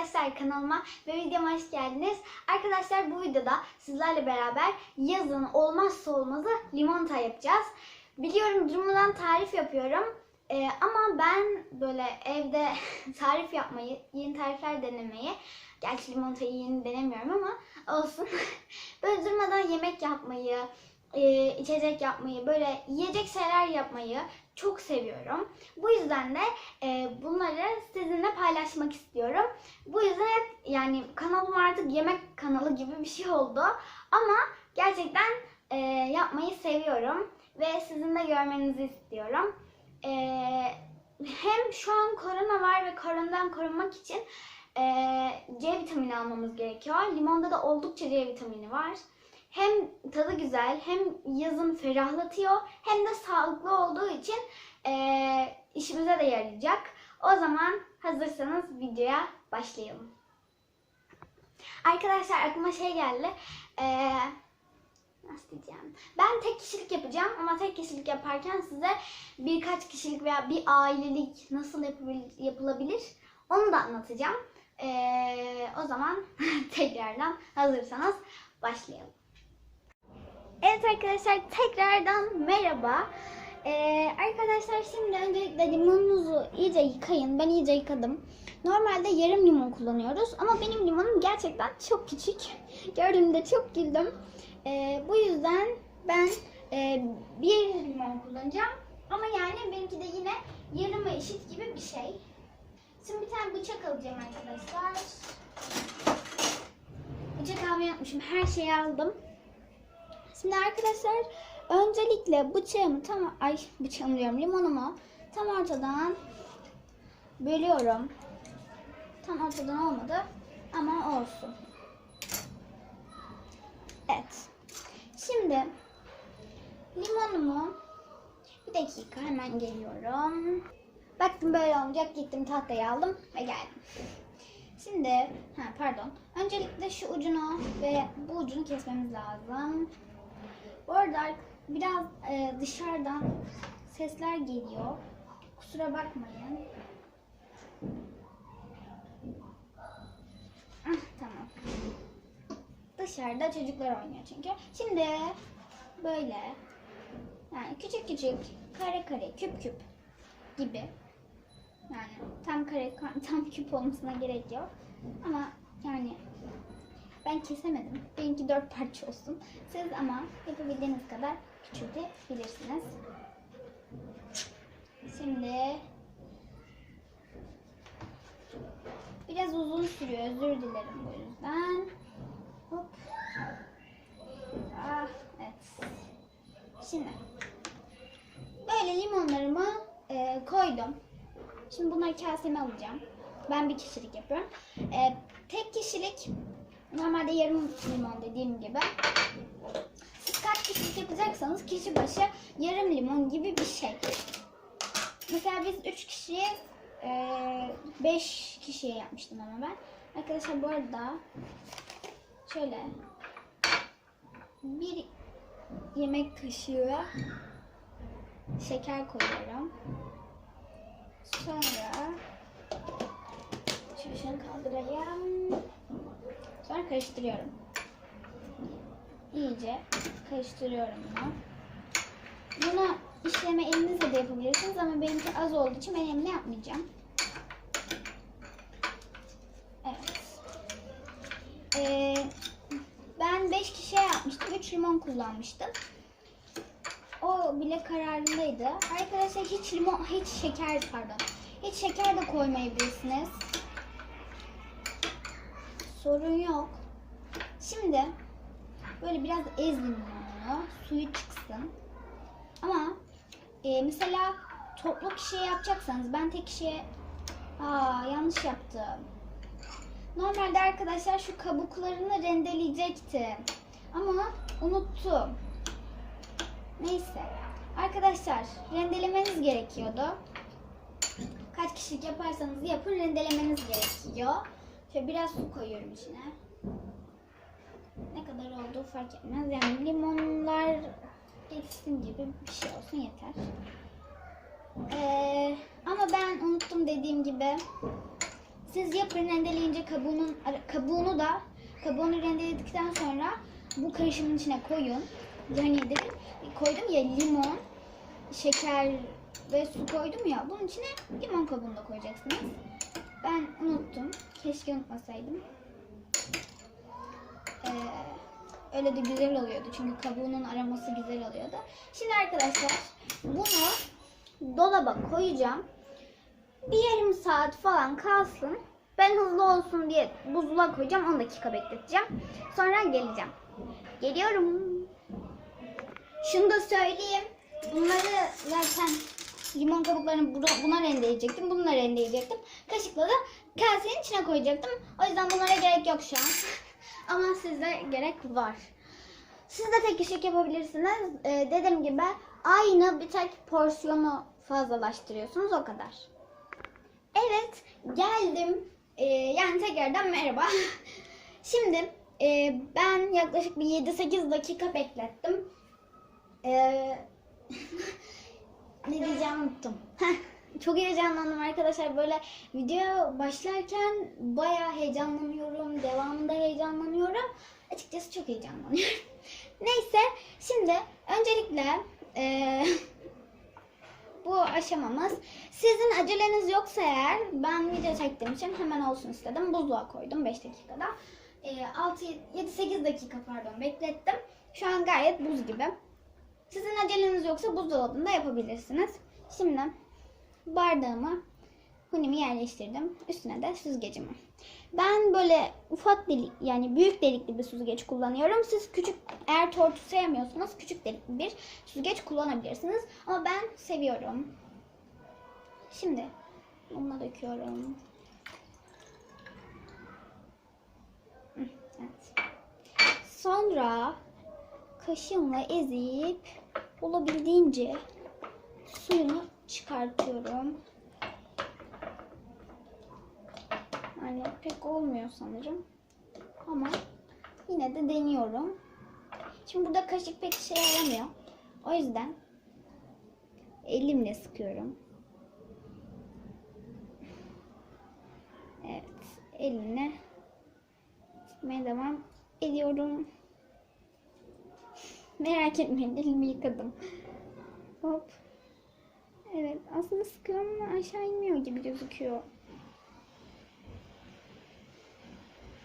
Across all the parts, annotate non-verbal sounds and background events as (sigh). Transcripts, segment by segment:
arkadaşlar kanalıma ve videoma hoş geldiniz. Arkadaşlar bu videoda sizlerle beraber yazın olmazsa olmazı limonata yapacağız. Biliyorum durmadan tarif yapıyorum. Ee, ama ben böyle evde (laughs) tarif yapmayı, yeni tarifler denemeyi, gerçi limonatayı yeni denemiyorum ama olsun. (laughs) böyle durmadan yemek yapmayı, e, içecek yapmayı, böyle yiyecek şeyler yapmayı çok seviyorum. Bu yüzden de e, bunları sizinle paylaşmak istiyorum. Bu yüzden hep yani kanalım artık yemek kanalı gibi bir şey oldu. Ama gerçekten e, yapmayı seviyorum ve sizin de görmenizi istiyorum. E, hem şu an korona var ve koronadan korunmak için e, C vitamini almamız gerekiyor. Limonda da oldukça C vitamini var hem tadı güzel hem yazın ferahlatıyor hem de sağlıklı olduğu için eee, işimize de yarayacak. O zaman hazırsanız videoya başlayalım. Arkadaşlar aklıma şey geldi. Eee, nasıl diyeceğim? Ben tek kişilik yapacağım ama tek kişilik yaparken size birkaç kişilik veya bir ailelik nasıl yapılabilir onu da anlatacağım. Eee, o zaman (laughs) tekrardan hazırsanız başlayalım. Evet arkadaşlar tekrardan merhaba. Ee, arkadaşlar şimdi öncelikle limonunuzu iyice yıkayın. Ben iyice yıkadım. Normalde yarım limon kullanıyoruz ama benim limonum gerçekten çok küçük. Gördüğümde çok güldüm. Ee, bu yüzden ben e, bir limon kullanacağım. Ama yani benimki de yine yarıma eşit gibi bir şey. Şimdi bir tane bıçak alacağım arkadaşlar. Bıçak almayı unutmuşum. Her şeyi aldım. Şimdi arkadaşlar öncelikle bıçağımı tam ay bıçağımı diyorum limonumu tam ortadan bölüyorum. Tam ortadan olmadı ama olsun. Evet. Şimdi limonumu bir dakika hemen geliyorum. Baktım böyle olmayacak gittim tahtayı aldım ve geldim. Şimdi, ha pardon. Öncelikle şu ucunu ve bu ucunu kesmemiz lazım. Bu arada biraz e, dışarıdan sesler geliyor. Kusura bakmayın. Ah, tamam. Dışarıda çocuklar oynuyor çünkü. Şimdi böyle yani küçük küçük kare kare küp küp gibi yani tam kare tam küp olmasına gerek yok. Ama yani ben kesemedim. Benimki dört parça olsun. Siz ama yapabildiğiniz kadar küçültebilirsiniz. Şimdi biraz uzun sürüyor. Özür dilerim bu yüzden. Hop. Ah, evet. Şimdi böyle limonlarımı e, koydum. Şimdi bunları kaseme alacağım. Ben bir kişilik yapıyorum. E, tek kişilik Normalde yarım limon dediğim gibi. Siz kaç kişilik yapacaksanız kişi başı yarım limon gibi bir şey. Mesela biz 3 kişiye 5 kişiye yapmıştım ama ben. Arkadaşlar bu arada şöyle bir yemek kaşığı şeker koyuyorum. Sonra şunu kaldırayım. Sonra karıştırıyorum. İyice karıştırıyorum bunu. Bunu işleme elinizle de yapabilirsiniz ama benimki az olduğu için ben elimle yapmayacağım. Evet. Ee, ben 5 kişiye yapmıştım. 3 limon kullanmıştım. O bile kararlıydı. Arkadaşlar hiç limon, hiç şeker pardon. Hiç şeker de koymayabilirsiniz. Sorun yok. Şimdi böyle biraz ezin limonu. Suyu çıksın. Ama e, mesela toplu kişiye yapacaksanız ben tek kişiye Aa, yanlış yaptım. Normalde arkadaşlar şu kabuklarını rendeleyecektim. Ama unuttum. Neyse. Arkadaşlar rendelemeniz gerekiyordu. Kaç kişilik yaparsanız yapın rendelemeniz gerekiyor. Şöyle biraz su koyuyorum içine. Ne kadar olduğu fark etmez. Yani limonlar geçsin gibi bir şey olsun yeter. Ee, ama ben unuttum dediğim gibi. Siz yapın rendeleyince kabuğunun kabuğunu da kabuğunu rendeledikten sonra bu karışımın içine koyun. Yani dedim koydum ya limon, şeker ve su koydum ya. Bunun içine limon kabuğunu da koyacaksınız. Ben unuttum. Keşke unutmasaydım. Ee, öyle de güzel oluyordu. Çünkü kabuğunun aroması güzel oluyordu. Şimdi arkadaşlar bunu dolaba koyacağım. Bir yarım saat falan kalsın. Ben hızlı olsun diye buzluğa koyacağım. 10 dakika bekleteceğim. Sonra geleceğim. Geliyorum. Şunu da söyleyeyim. Bunları zaten limon kabuklarını buna, rendeleyecektim. Bununla rendeleyecektim. Kaşıkla da kasenin içine koyacaktım. O yüzden bunlara gerek yok şu an. (laughs) Ama sizde gerek var. Siz de tek kişilik yapabilirsiniz. Ee, dediğim gibi aynı bir tek porsiyonu fazlalaştırıyorsunuz o kadar. Evet geldim. Ee, yani tekrardan merhaba. (laughs) Şimdi e, ben yaklaşık bir 7-8 dakika beklettim. Ee, (laughs) ne diyeceğimi unuttum. Çok heyecanlandım arkadaşlar. Böyle video başlarken bayağı heyecanlanıyorum. Devamında heyecanlanıyorum. Açıkçası çok heyecanlanıyorum. (laughs) Neyse şimdi öncelikle eee, (laughs) bu aşamamız. Sizin aceleniz yoksa eğer ben video çektiğim için hemen olsun istedim. Buzluğa koydum 5 dakikada. Ee, 6 7-8 dakika pardon beklettim. Şu an gayet buz gibi. Sizin aceleniz yoksa buzdolabında yapabilirsiniz. Şimdi bardağımı hunimi yerleştirdim. Üstüne de süzgecimi. Ben böyle ufak delik yani büyük delikli bir süzgeç kullanıyorum. Siz küçük eğer tortu sevmiyorsanız küçük delikli bir süzgeç kullanabilirsiniz. Ama ben seviyorum. Şimdi bunu döküyorum. Sonra kaşığımla ezip olabildiğince suyunu çıkartıyorum. Yani pek olmuyor sanırım. Ama yine de deniyorum. Şimdi burada kaşık pek işe yaramıyor. O yüzden elimle sıkıyorum. Evet, elimle sıkmaya devam ediyorum. Merak etmeyin, elimi yıkadım. Hop. Evet, aslında sıkıyorum ama aşağı inmiyor gibi gözüküyor.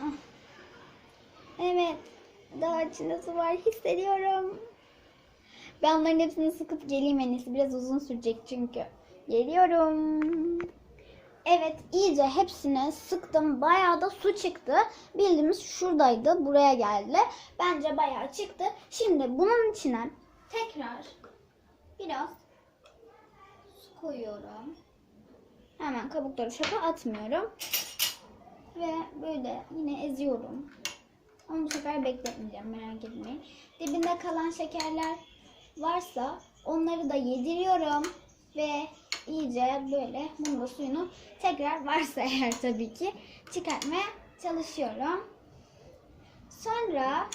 Ah. Evet. Daha içinde su var. Hissediyorum. Ben onların hepsini sıkıp geleyim en iyisi. Biraz uzun sürecek çünkü. Geliyorum. Evet iyice hepsini sıktım. Bayağı da su çıktı. Bildiğimiz şuradaydı. Buraya geldi. Bence bayağı çıktı. Şimdi bunun içine tekrar biraz su koyuyorum. Hemen kabukları çöpe atmıyorum. Ve böyle yine eziyorum. Ama bu sefer bekletmeyeceğim merak etmeyin. Dibinde kalan şekerler varsa onları da yediriyorum. Ve iyice böyle bunun suyunu tekrar varsa (laughs) eğer tabii ki çıkartmaya çalışıyorum. Sonra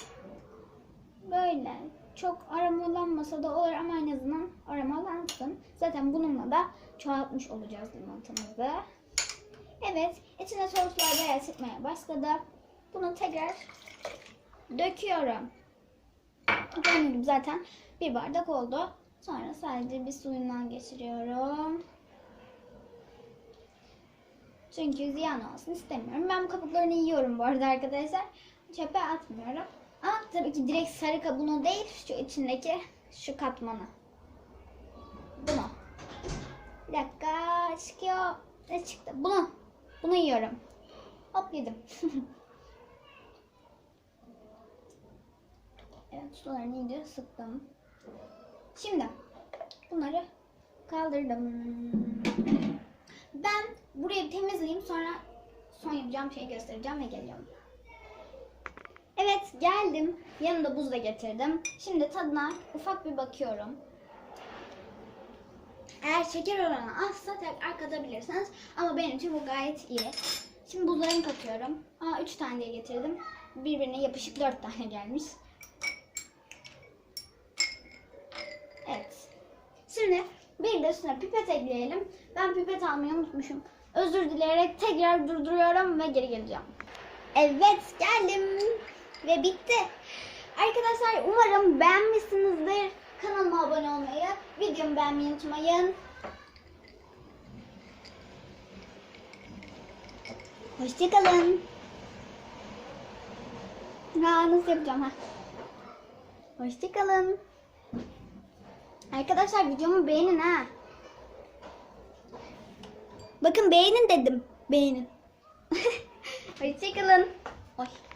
böyle çok aromalanmasa da olur ama en azından aromalansın. Zaten bununla da çoğaltmış olacağız limonatamızı. Evet, içine soslar bayağı sıkmaya başladı. Bunu tekrar döküyorum. Gibi zaten bir bardak oldu. Sonra sadece bir suyundan geçiriyorum. Çünkü ziyan olsun istemiyorum. Ben bu kabuklarını yiyorum bu arada arkadaşlar. Çöpe atmıyorum. Ama tabii ki direkt sarı kabuğunu değil şu içindeki şu katmanı. Bunu. Bir dakika çıkıyor. Ne çıktı? Bunu. Bunu yiyorum. Hop yedim. (laughs) evet sularını iyice sıktım. Şimdi bunları kaldırdım. Ben burayı temizleyeyim sonra son yapacağım şeyi göstereceğim ve geliyorum. Evet geldim. Yanımda buz da getirdim. Şimdi tadına ufak bir bakıyorum. Eğer şeker oranı azsa tekrar katabilirsiniz. Ama benim için bu gayet iyi. Şimdi buzlarını katıyorum. Aa 3 tane diye getirdim. Birbirine yapışık 4 tane gelmiş. Şimdi bir de üstüne pipet ekleyelim. Ben pipet almayı unutmuşum. özür dileyerek tekrar durduruyorum ve geri geleceğim. Evet geldim ve bitti. Arkadaşlar umarım beğenmişsinizdir. Kanalıma abone olmayı, videomu beğenmeyi unutmayın. Hoşçakalın. Ha, nasıl yapacağım ha? Hoşçakalın. Arkadaşlar videomu beğenin ha. Bakın beğenin dedim. Beğenin. (laughs) Hoşçakalın. Düşüyordum.